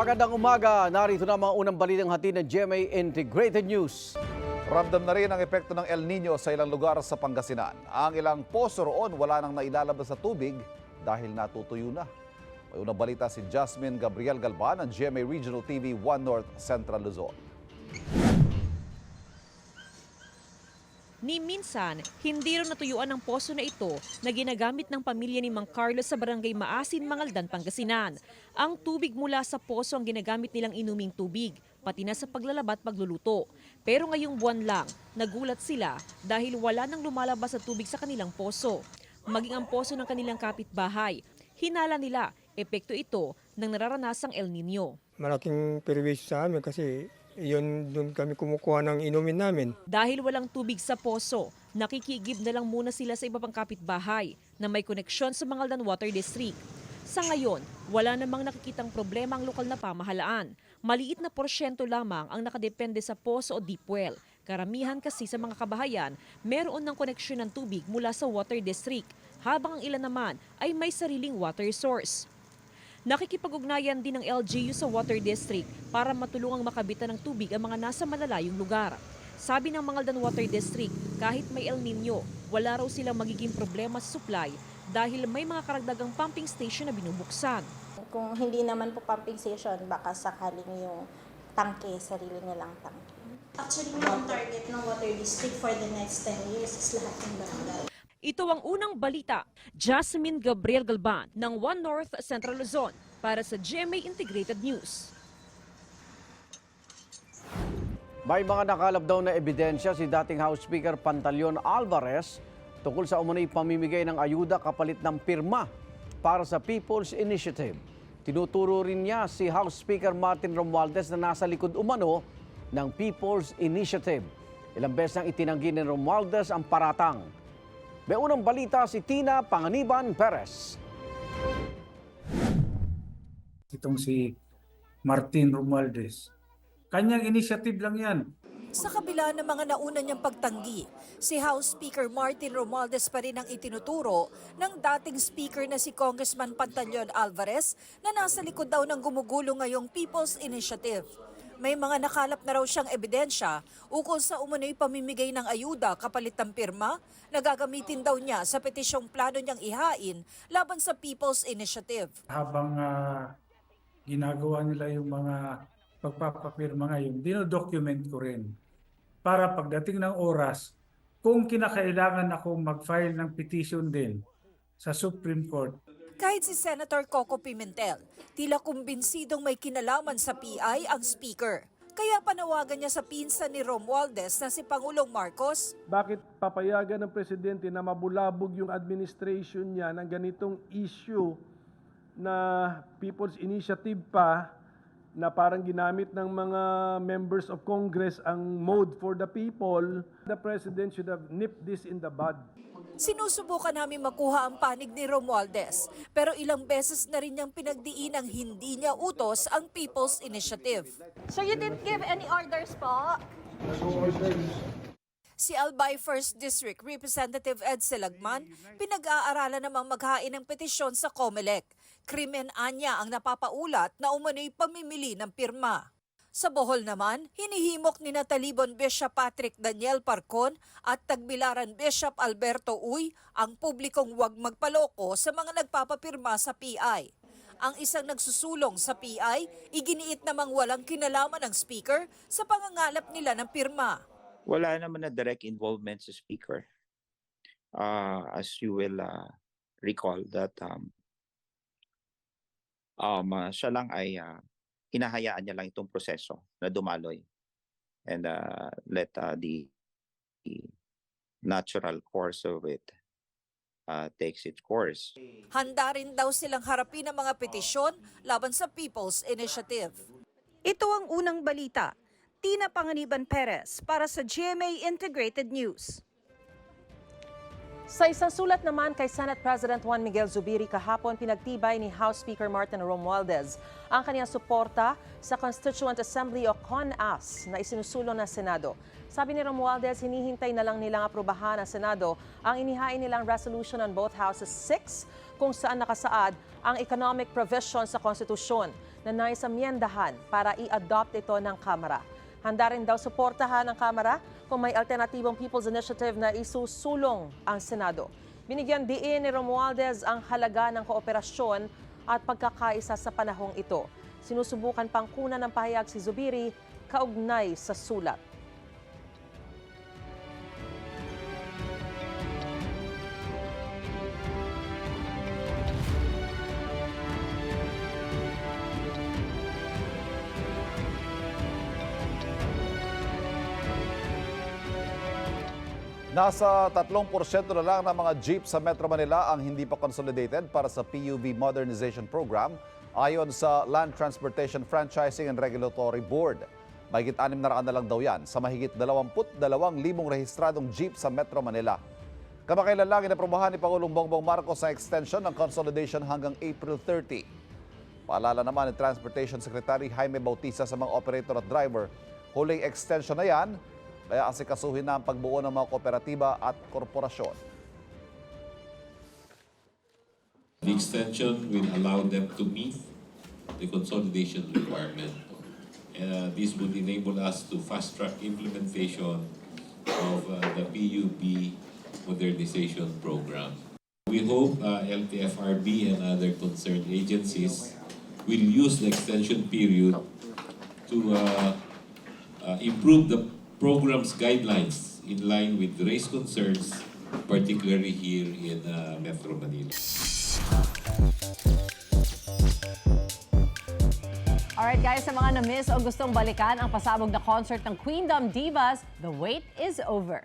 Magandang umaga, narito na mga unang balitang hatid ng GMA Integrated News. Ramdam na rin ang epekto ng El Nino sa ilang lugar sa Pangasinan. Ang ilang poso roon wala nang nailalabas sa tubig dahil natutuyo na. May unang balita si Jasmine Gabriel Galban ng GMA Regional TV 1 North Central Luzon. Ni minsan, hindi rin natuyuan ang poso na ito na ginagamit ng pamilya ni Mang Carlos sa barangay Maasin, Mangaldan, Pangasinan. Ang tubig mula sa poso ang ginagamit nilang inuming tubig, pati na sa paglalaba at pagluluto. Pero ngayong buwan lang, nagulat sila dahil wala nang lumalabas sa tubig sa kanilang poso. Maging ang poso ng kanilang kapitbahay. Hinala nila, epekto ito ng nararanasang El Nino. malaking perwisyo sa amin kasi yun doon kami kumukuha ng inumin namin. Dahil walang tubig sa poso, nakikigib na lang muna sila sa iba pang kapitbahay na may koneksyon sa Mangaldan Water District. Sa ngayon, wala namang nakikitang problema ang lokal na pamahalaan. Maliit na porsyento lamang ang nakadepende sa poso o deep well. Karamihan kasi sa mga kabahayan, meron ng koneksyon ng tubig mula sa water district, habang ang ilan naman ay may sariling water source. Nakikipag-ugnayan din ng LGU sa Water District para matulungang makabitan ng tubig ang mga nasa malalayong lugar. Sabi ng Mangaldan Water District, kahit may El Nino, wala raw silang magiging problema sa supply dahil may mga karagdagang pumping station na binubuksan. Kung hindi naman po pumping station, baka sakaling yung tangke, sarili nilang tangke. Actually, yung target ng Water District for the next 10 years is lahat ng barangay. Ito ang unang balita. Jasmine Gabriel Galban ng One North Central Luzon para sa GMA Integrated News. May mga nakalap daw na ebidensya si dating House Speaker Pantaleon Alvarez tungkol sa umunay pamimigay ng ayuda kapalit ng pirma para sa People's Initiative. Tinuturo rin niya si House Speaker Martin Romualdez na nasa likod umano ng People's Initiative. Ilang beses nang itinanggi ni Romualdez ang paratang. May unang balita si Tina Panganiban Perez. itong si Martin Romualdez. Kanyang initiative lang yan. Sa kabila ng mga nauna niyang pagtanggi, si House Speaker Martin Romualdez pa rin ang itinuturo ng dating speaker na si Congressman Pantaleon Alvarez na nasa likod daw ng gumugulo ngayong People's Initiative. May mga nakalap na raw siyang ebidensya ukol sa umano'y pamimigay ng ayuda kapalit ng pirma na gagamitin daw niya sa petisyong plano niyang ihain laban sa People's Initiative. Habang ah, ginagawa nila yung mga pagpapapirma ngayon, dinodocument ko rin. Para pagdating ng oras, kung kinakailangan ako mag-file ng petition din sa Supreme Court, Kahit si Senator Coco Pimentel, tila kumbinsidong may kinalaman sa PI ang speaker. Kaya panawagan niya sa pinsan ni Romualdez na si Pangulong Marcos bakit papayagan ng presidente na mabulabog yung administration niya ng ganitong issue na People's Initiative pa na parang ginamit ng mga members of Congress ang mode for the people, the president should have nipped this in the bud. Sinusubukan namin makuha ang panig ni Romualdez pero ilang beses na rin niyang pinagdiinang hindi niya utos ang People's Initiative. So you didn't give any orders po? Si Albay 1st District Representative Ed Selagman, pinag-aaralan namang maghain ng petisyon sa COMELEC. Krimen anya ang napapaulat na umano'y pamimili ng pirma. Sa Bohol naman, hinihimok ni Natalibon Bishop Patrick Daniel Parcon at Tagbilaran Bishop Alberto Uy ang publikong huwag magpaloko sa mga nagpapapirma sa PI. Ang isang nagsusulong sa PI, iginiit namang walang kinalaman ng speaker sa pangangalap nila ng pirma. wala naman na direct involvement sa speaker. Uh, as you will uh, recall that um, um, uh, siya lang ay uh, hinahayaan niya lang itong proseso na dumaloy and uh, let uh, the, the natural course of it uh, takes its course. Handa rin daw silang harapin ang mga petisyon laban sa People's Initiative. Ito ang unang balita. Tina Panganiban Perez para sa GMA Integrated News. Sa isang sulat naman kay Senate President Juan Miguel Zubiri kahapon, pinagtibay ni House Speaker Martin Romualdez ang kanyang suporta sa Constituent Assembly o CONAS na isinusulong ng Senado. Sabi ni Romualdez, hinihintay na lang nilang aprubahan ng Senado ang inihain nilang resolution on both houses 6 kung saan nakasaad ang economic provision sa konstitusyon na naisamyendahan para i-adopt ito ng Kamara. Handa rin daw suportahan ng Kamara kung may alternatibong People's Initiative na isusulong ang Senado. Binigyan diin ni Romualdez ang halaga ng kooperasyon at pagkakaisa sa panahong ito. Sinusubukan pang kunan ng pahayag si Zubiri kaugnay sa sulat. Nasa 3% na lang ng mga jeep sa Metro Manila ang hindi pa consolidated para sa PUV Modernization Program ayon sa Land Transportation Franchising and Regulatory Board. Mahigit 6 na lang daw yan sa mahigit 22,000 rehistradong jeep sa Metro Manila. Kamakailan lang inaprobahan ni Pangulong Bongbong Marcos ang extension ng consolidation hanggang April 30. Paalala naman ni Transportation Secretary Jaime Bautista sa mga operator at driver, huling extension na yan, kaya asikasuhin na ang pagbuo ng mga kooperatiba at korporasyon. The extension will allow them to meet the consolidation requirement. Uh, this would enable us to fast-track implementation of uh, the PUB modernization program. We hope uh, LTFRB and other concerned agencies will use the extension period to uh, uh, improve the program's guidelines in line with race concerns, particularly here in uh, Metro Manila. Alright guys, sa mga na-miss o gustong balikan ang pasabog na concert ng Queendom Divas, the wait is over.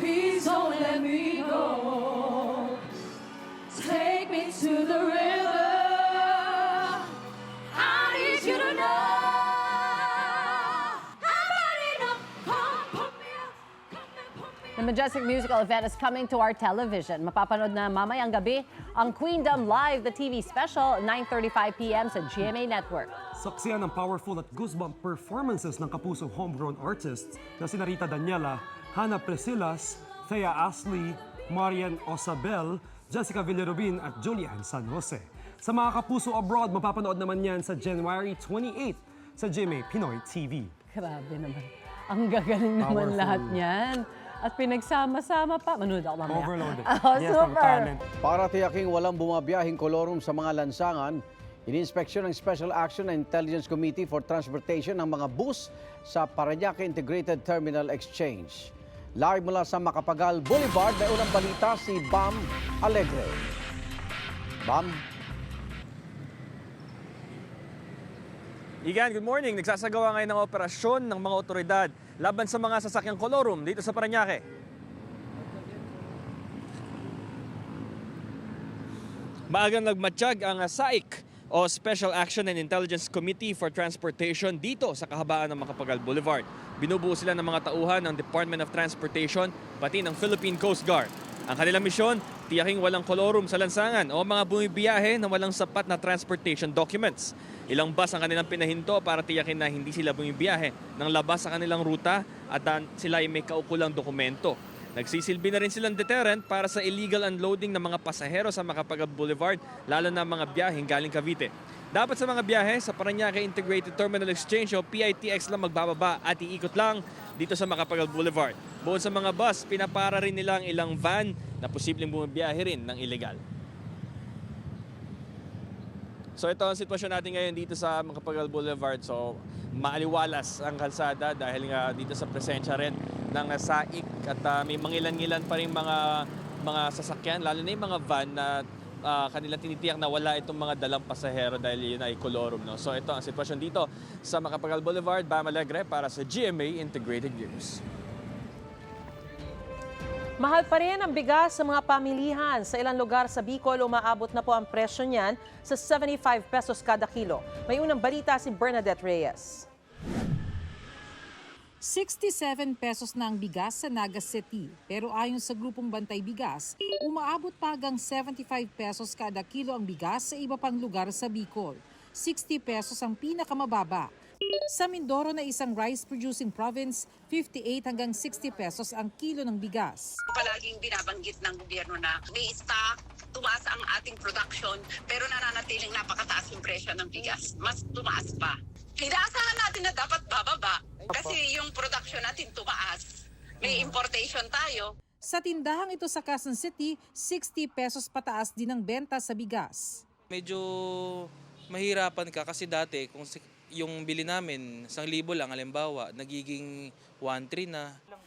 Please don't let me go. Take me to the river. I need you to know. The Majestic Musical event is coming to our television. Mapapanood na mamayang gabi ang Queendom Live, the TV special, 9.35pm sa GMA Network. Saksiyan ng powerful at goosebump performances ng kapusong homegrown artists na si Rita Daniela, Hannah Presilas, Thea Ashley, Marian Osabel, Jessica Villarubin at Julian San Jose. Sa mga kapuso abroad, mapapanood naman yan sa January 28 sa GMA Pinoy TV. Grabe naman. Ang gagaling naman Powerful. lahat niyan. At pinagsama-sama pa. Manood ako mamaya. Overloaded. Oh, yes, super. talent. Para tiyaking walang bumabiyahing kolorum sa mga lansangan, ininspeksyon ng Special Action and Intelligence Committee for Transportation ng mga bus sa Parañaque Integrated Terminal Exchange. Live mula sa Macapagal Boulevard, may unang balita si Bam Alegre. Bam, Igan, good morning. Nagsasagawa ngayon ng operasyon ng mga otoridad laban sa mga sasakyang kolorum dito sa Parañaque. Maagang nagmatsyag ang SAIC o Special Action and Intelligence Committee for Transportation dito sa kahabaan ng Macapagal Boulevard. Binubuo sila ng mga tauhan ng Department of Transportation pati ng Philippine Coast Guard. Ang kanilang misyon, tiyaking walang kolorum sa lansangan o mga bumibiyahe na walang sapat na transportation documents. Ilang bus ang kanilang pinahinto para tiyakin na hindi sila bumibiyahe ng labas sa kanilang ruta at sila ay may kaukulang dokumento. Nagsisilbi na rin silang deterrent para sa illegal unloading ng mga pasahero sa Macapagal Boulevard, lalo na mga biyaheng galing Cavite. Dapat sa mga biyahe sa Parañaque Integrated Terminal Exchange o PITX lang magbababa at iikot lang dito sa Macapagal Boulevard. Bukod sa mga bus, pinapara rin nila ang ilang van na posibleng bumibiyahe rin ng illegal. So ito ang sitwasyon natin ngayon dito sa Macapagal Boulevard. So maaliwalas ang kalsada dahil nga dito sa presensya rin ng SAIC at ah, may mangilan-ngilan pa rin mga mga sasakyan lalo na yung mga van na ah, kanilang tinitiyak na wala itong mga dalang pasahero dahil yun ay kolorum. No? So ito ang sitwasyon dito sa Macapagal Boulevard, Bam Alegre para sa GMA Integrated News. Mahal pa rin ang bigas sa mga pamilihan. Sa ilang lugar sa Bicol, umaabot na po ang presyo niyan sa 75 pesos kada kilo. May unang balita si Bernadette Reyes. 67 pesos na ang bigas sa Naga City. Pero ayon sa grupong Bantay Bigas, umaabot pa hanggang 75 pesos kada kilo ang bigas sa iba pang lugar sa Bicol. 60 pesos ang pinakamababa. Sa Mindoro na isang rice-producing province, 58 hanggang 60 pesos ang kilo ng bigas. palaging binabanggit ng gobyerno na may stock, tumaas ang ating production, pero nananatiling napakataas yung presyo ng bigas. Mas tumaas pa. Inaasahan natin na dapat bababa kasi yung production natin tumaas. May importation tayo. Sa tindahang ito sa Quezon City, 60 pesos pataas din ang benta sa bigas. medyo mahirapan ka kasi dati kung si- yung bili namin, 1,000 lang halimbawa, nagiging 1,300 na.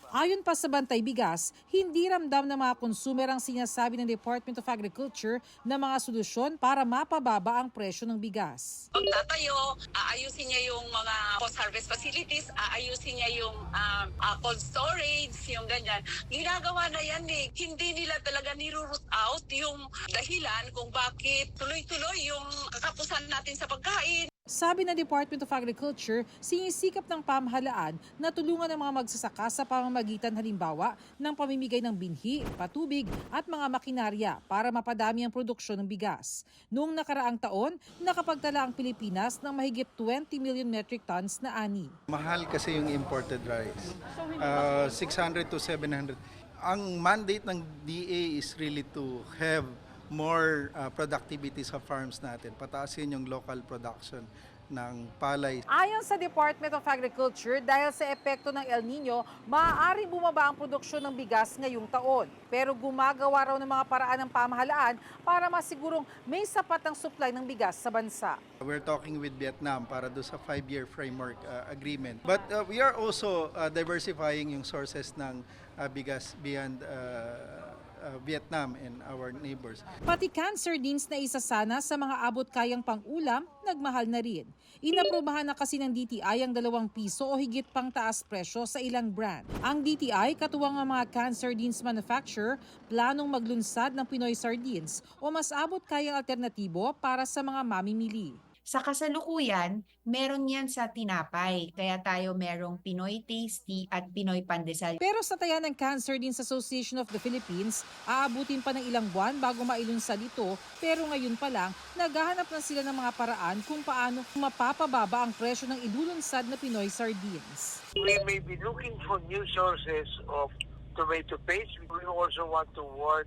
Ayon pa sa Bantay Bigas, hindi ramdam ng mga konsumer ang sinasabi ng Department of Agriculture na mga solusyon para mapababa ang presyo ng bigas. Pagtatayo, aayusin niya yung mga post-harvest facilities, aayusin niya yung um, ah, cold storage, yung ganyan. Ginagawa na yan eh. Hindi nila talaga niro-root out yung dahilan kung bakit tuloy-tuloy yung kakapusan natin sa pagkain. Sabi ng Department of Agriculture, sinisikap ng pamahalaan na tulungan ang mga magsasaka sa pamamagitan halimbawa ng pamimigay ng binhi, patubig at mga makinarya para mapadami ang produksyon ng bigas. Noong nakaraang taon, nakapagtala ang Pilipinas ng mahigit 20 million metric tons na ani. Mahal kasi yung imported rice. Uh, 600 to 700. Ang mandate ng DA is really to have more uh, productivity sa farms natin. Pataasin yung local production ng palay. Ayon sa Department of Agriculture, dahil sa epekto ng El Nino, maaaring bumaba ang produksyon ng bigas ngayong taon. Pero gumagawa raw ng mga paraan ng pamahalaan para masigurong may sapat ang supply ng bigas sa bansa. We're talking with Vietnam para do sa five-year framework uh, agreement. But uh, we are also uh, diversifying yung sources ng uh, bigas beyond uh, uh, Vietnam and our neighbors. Pati cancer beans na isa sana sa mga abot kayang pang-ulam, nagmahal na rin. Inaprobahan na kasi ng DTI ang dalawang piso o higit pang taas presyo sa ilang brand. Ang DTI, katuwang ang mga cancer beans manufacturer, planong maglunsad ng Pinoy sardines o mas abot kayang alternatibo para sa mga mamimili. Sa kasalukuyan, meron yan sa tinapay. Kaya tayo merong Pinoy Tasty at Pinoy Pandesal. Pero sa taya ng Cancer Beans Association of the Philippines, aabutin pa ng ilang buwan bago mailunsad ito pero ngayon pa lang, naghahanap na sila ng mga paraan kung paano mapapababa ang presyo ng ilulunsad na Pinoy sardines. We may be looking for new sources of tomato paste. We also want to work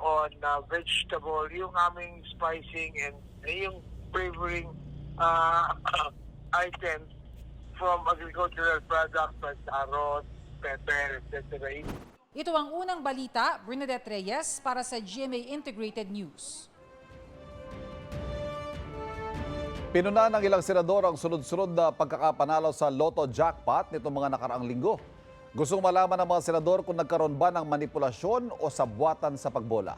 on uh, vegetable, yung aming spicing and yung flavoring uh, items from agricultural products like carrot, pepper, etc. Ito ang unang balita, Bernadette Reyes para sa GMA Integrated News. Pinuna ng ilang senador ang sunod-sunod na pagkakapanalo sa Lotto Jackpot nitong mga nakaraang linggo. Gustong malaman ng mga senador kung nagkaroon ba ng manipulasyon o sabwatan sa pagbola.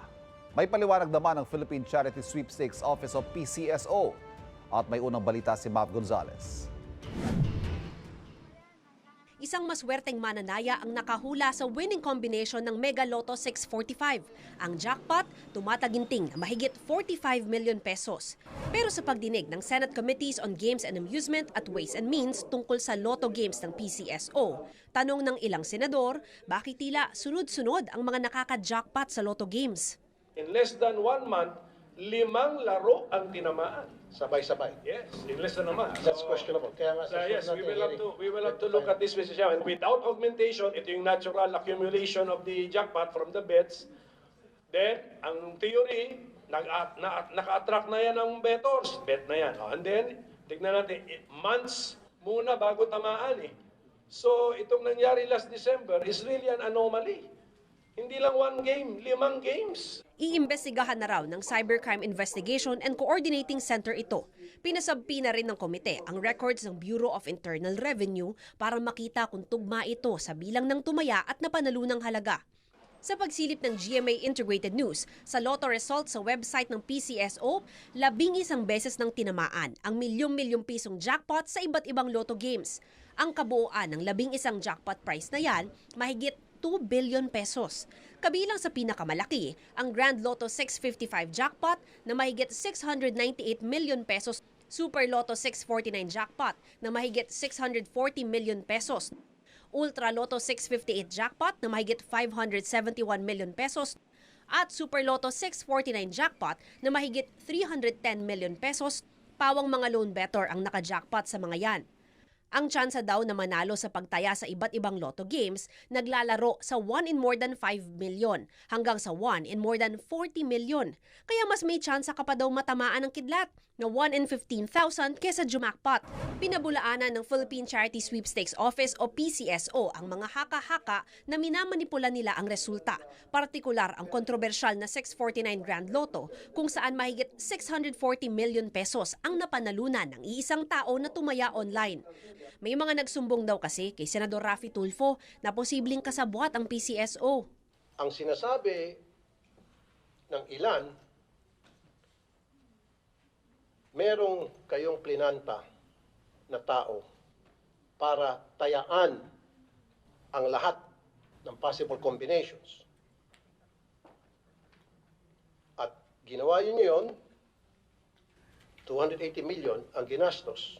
May paliwanag naman ng Philippine Charity Sweepstakes Office of PCSO. At may unang balita si Mav Gonzalez. Isang maswerteng mananaya ang nakahula sa winning combination ng Mega Lotto 645. Ang jackpot, tumataginting na mahigit 45 million pesos. Pero sa pagdinig ng Senate Committees on Games and Amusement at Ways and Means tungkol sa Lotto Games ng PCSO, tanong ng ilang senador, bakit tila sunod-sunod ang mga nakaka-jackpot sa Lotto Games? In less than one month, limang laro ang tinamaan. Sabay-sabay. Yes, in less than a month. That's questionable. Kaya nga, yes, we will have to we will have to look at this Mr. Chairman. Without augmentation, ito yung natural accumulation of the jackpot from the bets. Then, ang theory, nag na, naka-attract na yan ng bettors. Bet na yan. Oh, and then, tignan natin, months muna bago tamaan eh. So, itong nangyari last December is really an anomaly. Hindi lang one game, limang games. Iimbestigahan na raw ng Cybercrime Investigation and Coordinating Center ito. Pinasabpi na rin ng komite ang records ng Bureau of Internal Revenue para makita kung tugma ito sa bilang ng tumaya at napanalunang halaga. Sa pagsilip ng GMA Integrated News, sa Lotto results sa website ng PCSO, labing isang beses ng tinamaan ang milyong-milyong pisong jackpot sa iba't ibang Lotto games. Ang kabuuan ng labing isang jackpot price na yan, mahigit 2 billion pesos. Kabilang sa pinakamalaki, ang Grand Lotto 655 jackpot na mahigit 698 million pesos, Super Lotto 649 jackpot na mahigit 640 million pesos, Ultra Lotto 658 jackpot na mahigit 571 million pesos, at Super Lotto 649 jackpot na mahigit 310 million pesos, pawang mga loan better ang naka-jackpot sa mga yan. Ang tsansa daw na manalo sa pagtaya sa iba't ibang lotto games naglalaro sa 1 in more than 5 million hanggang sa 1 in more than 40 million. Kaya mas may tsansa ka pa daw matamaan ng kidlat na 1 in 15,000 kesa jumakpot. Pinabulaanan ng Philippine Charity Sweepstakes Office o PCSO ang mga haka-haka na minamanipula nila ang resulta. Partikular ang kontrobersyal na 649 Grand Lotto kung saan mahigit 640 million pesos ang napanalunan ng iisang tao na tumaya online. May mga nagsumbong daw kasi kay Senador Raffy Tulfo na posibleng kasabwat ang PCSO. ang sinasabi ng ilan, merong kayong plinanta na tao para tayaan ang lahat ng possible combinations. At ginawa yun yun, 280 million ang ginastos.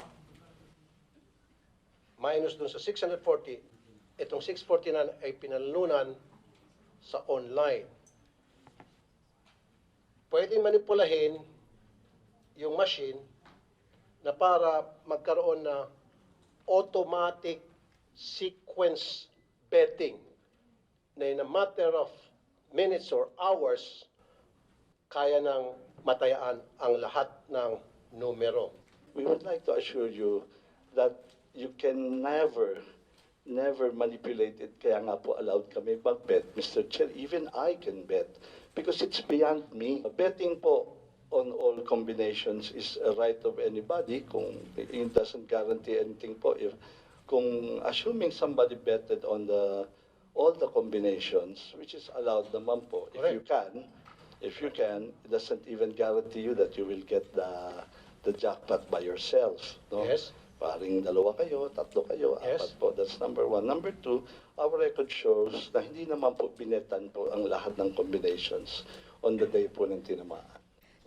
Minus dun sa 640, itong 640 na ay pinalunan sa online. Pwedeng manipulahin yung machine na para magkaroon na automatic sequence betting na in a matter of minutes or hours, kaya nang matayaan ang lahat ng numero. We would like to assure you that you can never, never manipulate it. Kaya nga po allowed kami mag-bet, Mr. Chair. Even I can bet because it's beyond me. Betting po on all combinations is a right of anybody. Kung it doesn't guarantee anything po. If, kung assuming somebody betted on the all the combinations, which is allowed naman po, if you can, if you can, it doesn't even guarantee you that you will get the the jackpot by yourself. No? Yes. Paring dalawa kayo, tatlo kayo, Yes. apat po. That's number one. Number two, our record shows na hindi naman po binetan po ang lahat ng combinations on the day po ng tinamaan.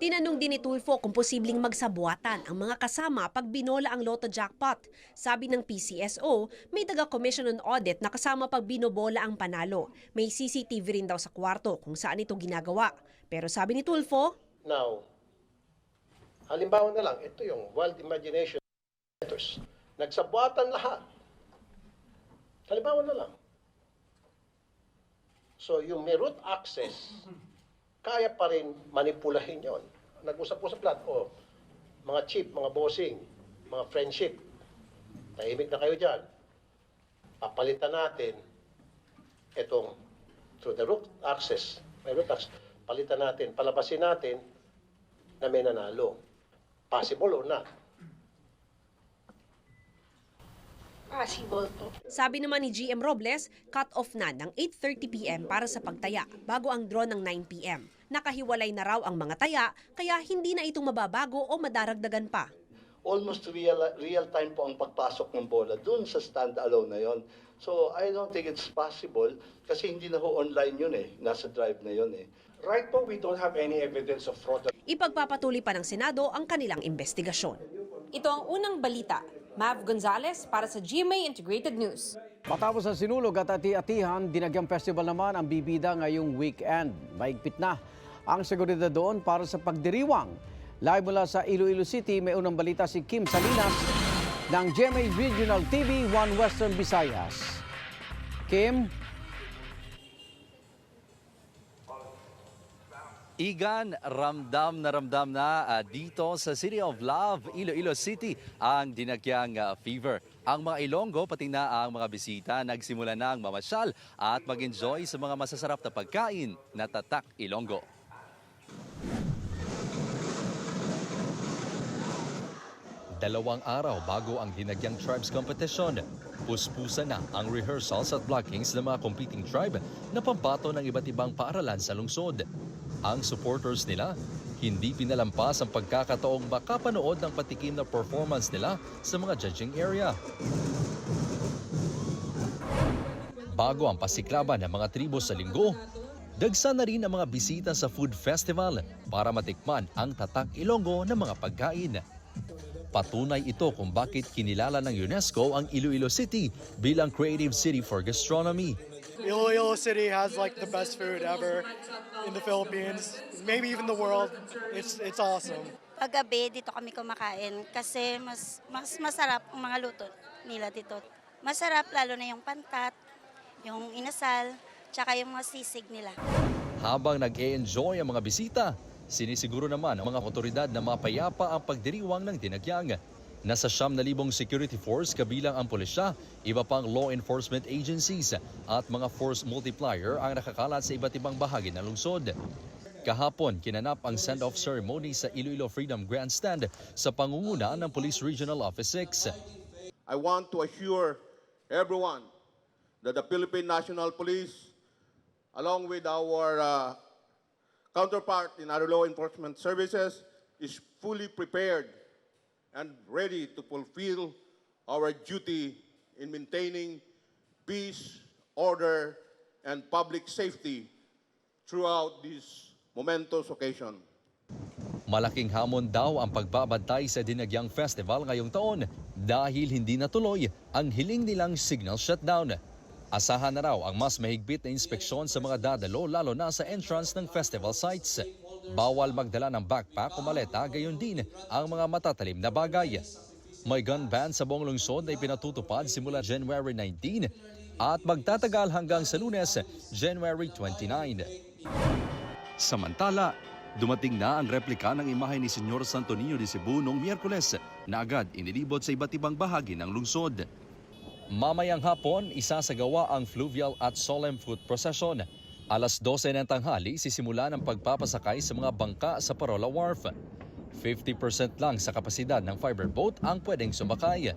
Tinanong din ni Tulfo kung posibleng magsabuatan ang mga kasama pag binola ang Lotto jackpot. Sabi ng PCSO, may taga-commission on audit na kasama pag binobola ang panalo. May CCTV rin daw sa kwarto kung saan ito ginagawa. Pero sabi ni Tulfo, Now, halimbawa na lang, ito yung wild imagination centers. Nagsabuatan lahat. Halimbawa na lang. So, yung may root access, kaya pa rin manipulahin yon. Nag-usap-usap lahat, o, mga chief, mga bossing, mga friendship, tahimik na kayo dyan. Papalitan natin itong through the root access, may root access, palitan natin, palabasin natin na may nanalo. Possible or not? Possible po. Sabi naman ni GM Robles, cut off na ng 8.30pm para sa pagtaya bago ang draw ng 9pm. Nakahiwalay na raw ang mga taya kaya hindi na ito mababago o madaragdagan pa. Almost real, real time po ang pagpasok ng bola dun sa stand-alone na yon. So, I don't think it's possible kasi hindi na ho online yun eh. Nasa drive na yun eh. Right po, we don't have any evidence of fraud. Ipagpapatuloy pa ng Senado ang kanilang investigasyon. Ito ang unang balita. Mav Gonzalez para sa GMA Integrated News. Matapos ang sinulog at ati-atihan, Dinagyang Festival naman ang bibida ngayong weekend. Maigpit na ang seguridad doon para sa pagdiriwang. Live mula sa Iloilo City, may unang balita si Kim Salinas ng GMA Regional TV 1 Western Visayas. Kim? Igan, ramdam na ramdam na ah, dito sa City of Love, Iloilo City, ang dinagyang ah, fever. Ang mga Ilonggo, pati na ang mga bisita, nagsimula na ang mamasyal at mag-enjoy sa mga masasarap na pagkain na tatak Ilonggo. Dalawang araw bago ang Dinagyang Tribes Competition, puspusa na ang rehearsals at blockings ng mga competing tribe na pambato ng iba't ibang paaralan sa lungsod. Ang supporters nila, hindi pinalampas ang pagkakataong makapanood ng patikim na performance nila sa mga judging area. Bago ang pasiklaban ng mga tribo sa linggo, dagsa na rin ang mga bisita sa food festival para matikman ang tatak Ilonggo ng mga pagkain. Patunay ito kung bakit kinilala ng UNESCO ang Iloilo City bilang Creative City for Gastronomy. Iloilo City has like the best food ever in the Philippines, maybe even the world. It's it's awesome. Paggabi dito kami kumakain kasi mas mas masarap ang mga luto nila dito. Masarap lalo na yung pantat, yung inasal, tsaka yung mga sisig nila. Habang nag-e-enjoy ang mga bisita, sinisiguro naman ang mga otoridad na mapayapa ang pagdiriwang ng dinagyang. Nasa siyam na libong security force kabilang ang pulisya, iba pang law enforcement agencies at mga force multiplier ang nakakalat sa iba't ibang bahagi ng lungsod. Kahapon, kinanap ang send-off ceremony sa Iloilo Freedom Grandstand sa pangunguna ng Police Regional Office 6. I want to assure everyone that the Philippine National Police, along with our uh, counterpart in other law enforcement services, is fully prepared and ready to fulfill our duty in maintaining peace, order, and public safety throughout this momentous occasion. Malaking hamon daw ang pagbabantay sa Dinagyang Festival ngayong taon dahil hindi natuloy ang hiling nilang signal shutdown. Asahan na raw ang mas mahigpit na inspeksyon sa mga dadalo lalo na sa entrance ng festival sites. Bawal magdala ng backpack o maleta gayon din ang mga matatalim na bagay. May gun ban sa buong lungsod na ipinatutupad simula January 19 at magtatagal hanggang sa lunes, January 29. Samantala, dumating na ang replika ng imahe ni Senyor Santo Niño de Cebu noong Miyerkules na agad inilibot sa iba't ibang bahagi ng lungsod. Mamayang hapon, isasagawa ang fluvial at solemn foot procession. Alas 12 ng tanghali, sisimula ng pagpapasakay sa mga bangka sa Parola Wharf. 50% lang sa kapasidad ng fiber boat ang pwedeng sumakay.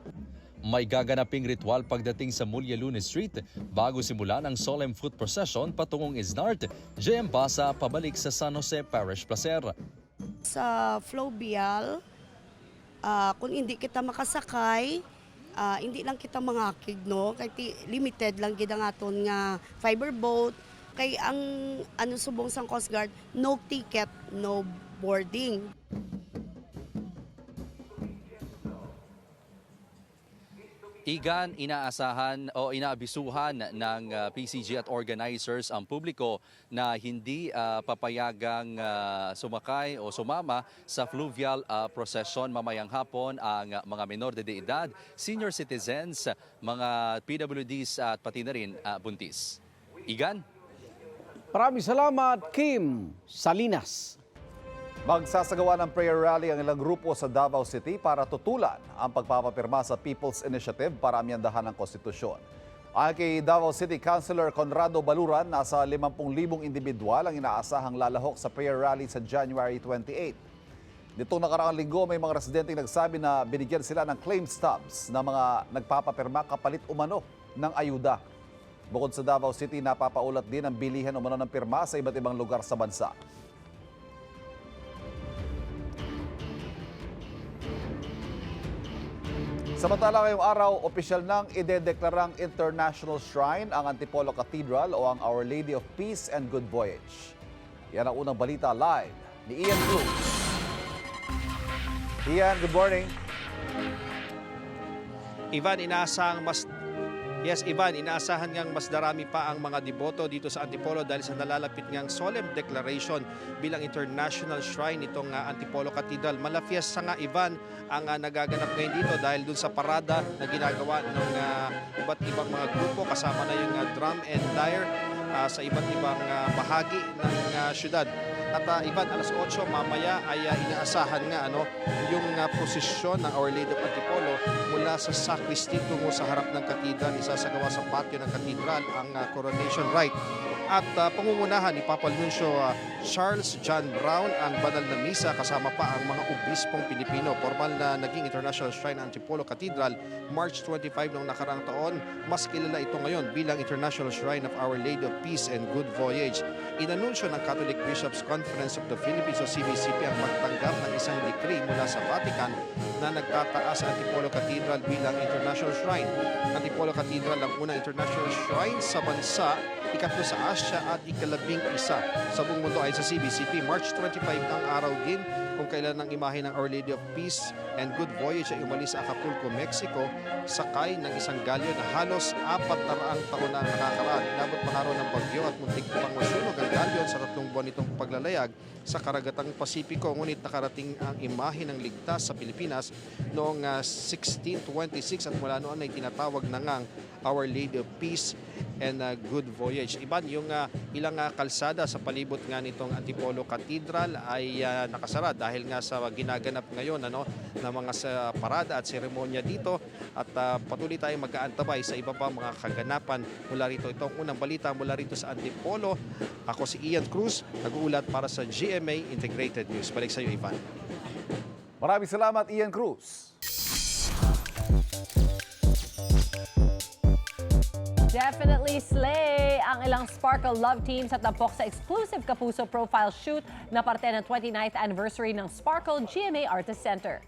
May gaganaping ritual pagdating sa Mulya Luna Street bago simulan ang solemn foot procession patungong Isnart, JM Basa pabalik sa San Jose Parish Placer. Sa Flobial, ah, kung hindi kita makasakay, ah, hindi lang kita mangakig, no? Kay ti- limited lang gid ang aton nga fiber boat. Kay ang ano subong sang Coast Guard, no ticket, no boarding. Igan, inaasahan o inaabisuhan ng uh, PCG at organizers ang publiko na hindi uh, papayagang uh, sumakay o sumama sa fluvial uh, procession mamayang hapon ang mga menor de edad, senior citizens, mga PWDs at pati na rin uh, buntis. Igan? Maraming salamat, Kim Salinas. Magsasagawa ng prayer rally ang ilang grupo sa Davao City para tutulan ang pagpapapirma sa People's Initiative para amyandahan ang konstitusyon. Ayon kay Davao City Councilor Conrado Baluran, nasa 50,000 individual ang inaasahang lalahok sa prayer rally sa January 28. Nitong nakaraang linggo, may mga residenteng nagsabi na binigyan sila ng claim stubs na mga nagpapapirma kapalit umano ng ayuda. Bukod sa Davao City, napapaulat din ang bilihan umano ng pirma sa iba't ibang lugar sa bansa. Samantala ngayong araw, opisyal nang idedeklarang international shrine ang Antipolo Cathedral o ang Our Lady of Peace and Good Voyage. Yan ang unang balita live ni Ian Cruz. Ian, good morning. Ivan, inaasahang mas Yes, Ivan, inaasahan ngang mas darami pa ang mga deboto dito sa Antipolo dahil sa nalalapit ngang solemn declaration bilang international shrine itong uh, Antipolo Cathedral. Malafias sa nga, Ivan, ang uh, nagaganap ngayon dito dahil dun sa parada na ginagawa ng uh, iba't ibang mga grupo kasama na yung uh, drum and lyre uh, sa iba't ibang uh, bahagi ng uh, syudad. At uh, Ivan, alas 8 mamaya ay uh, inaasahan nga ano, yung uh, prosesyon ng Our Lady of Antipolo mula sa sacristy tungo sa harap ng katedral, isasagawa sa patio ng katedral ang uh, coronation rite. At uh, pangungunahan ni Papa Nuncio uh, Charles John Brown ang banal na misa kasama pa ang mga obispong Pilipino. Formal na naging International Shrine ng Antipolo Cathedral March 25 noong nakarang taon. Mas kilala ito ngayon bilang International Shrine of Our Lady of Peace and Good Voyage. Inanunsyo ng Catholic Bishops Conference of the Philippines o CBCP ang pagtanggap ng isang decree mula sa Vatican na nagtataas sa Antipolo Cathedral bilang International Shrine. Antipolo Cathedral ang unang international shrine sa bansa ikatlo sa Asia at ikalabing isa sa buong mundo ay sa CBCP. March 25 ang araw din kung kailan ang imahe ng Our Lady of Peace and Good Voyage ay umalis sa Acapulco, Mexico, sakay ng isang galyo na halos apat na raang taon na nakakaraan. Inabot raw ng bagyo at muntik pang masunog ang galyon sa tatlong buwan nitong paglalayag sa karagatang Pasipiko. Ngunit nakarating ang imahe ng ligtas sa Pilipinas noong ah, 1626 at mula noon ay tinatawag na ngang Our Lady of Peace and ah, Good Voyage. Iban yung ah, ilang ah, kalsada sa palibot nga nitong Antipolo Cathedral ay ah, nakasara dahil nga sa ginaganap ngayon ano na mga sa parada at seremonya dito at ah, patuloy tayong mag-aantabay sa iba pa mga kaganapan mula rito. Itong unang balita mula rito sa Antipolo. Ako si Ian Cruz, nag-uulat para sa GMA Integrated News. Balik sa iyo, Ivan. Maraming salamat, Ian Cruz. Definitely slay ang ilang Sparkle Love teams at nampok sa exclusive Kapuso profile shoot na parte ng 29th anniversary ng Sparkle GMA Artist Center.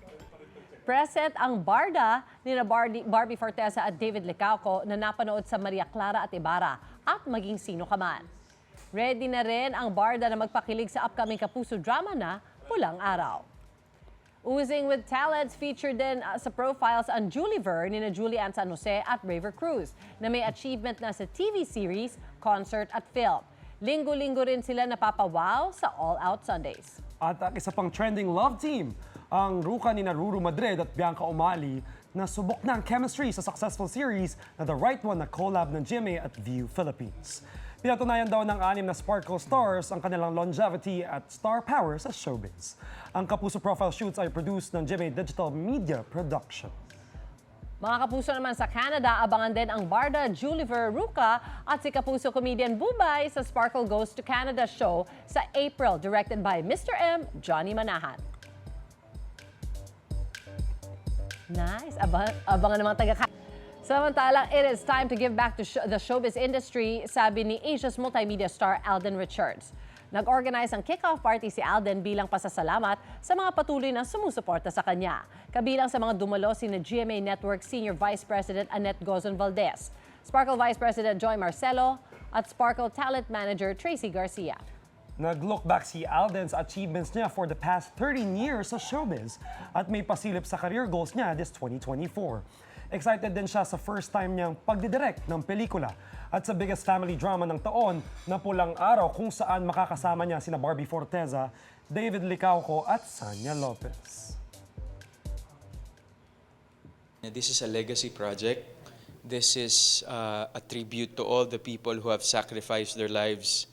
Present ang Barda ni Barbie, Forteza at David Licauco na napanood sa Maria Clara at Ibarra at maging sino ka man. Ready na rin ang Barda na magpakilig sa upcoming Kapuso drama na Pulang Araw. Oozing with talents featured din uh, sa profiles ang Julie Ver ni na Julie Ann San Jose at Raver Cruz na may achievement na sa TV series, concert at film. Linggo-linggo rin sila napapawaw sa All Out Sundays. At ang isa pang trending love team, ang ruka ni Ruru Madrid at Bianca Umali na subok na ang chemistry sa successful series na The Right One na collab ng GMA at View Philippines. Pinatunayan daw ng anim na Sparkle Stars ang kanilang longevity at star power sa showbiz. Ang Kapuso Profile Shoots ay produced ng GMA Digital Media Production. Mga kapuso naman sa Canada, abangan din ang Barda Juliver Ruca at si kapuso comedian Bubay sa Sparkle Goes to Canada show sa April, directed by Mr. M. Johnny Manahan. Nice. Abang, abangan naman taga Samantalang, it is time to give back to sh- the showbiz industry, sabi ni Asia's multimedia star Alden Richards. Nag-organize ang kick-off party si Alden bilang pasasalamat sa mga patuloy na sumusuporta sa kanya. Kabilang sa mga dumalo si na GMA Network Senior Vice President Annette Gozon Valdez, Sparkle Vice President Joy Marcelo, at Sparkle Talent Manager Tracy Garcia. Nag-look back si Alden sa achievements niya for the past 13 years sa showbiz at may pasilip sa career goals niya this 2024. Excited din siya sa first time niyang pagdidirect ng pelikula at sa biggest family drama ng taon na Pulang Araw kung saan makakasama niya sina Barbie Forteza, David Licauco at Sanya Lopez. This is a legacy project. This is uh, a tribute to all the people who have sacrificed their lives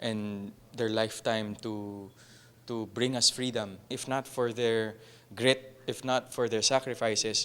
and their lifetime to to bring us freedom. If not for their grit, if not for their sacrifices,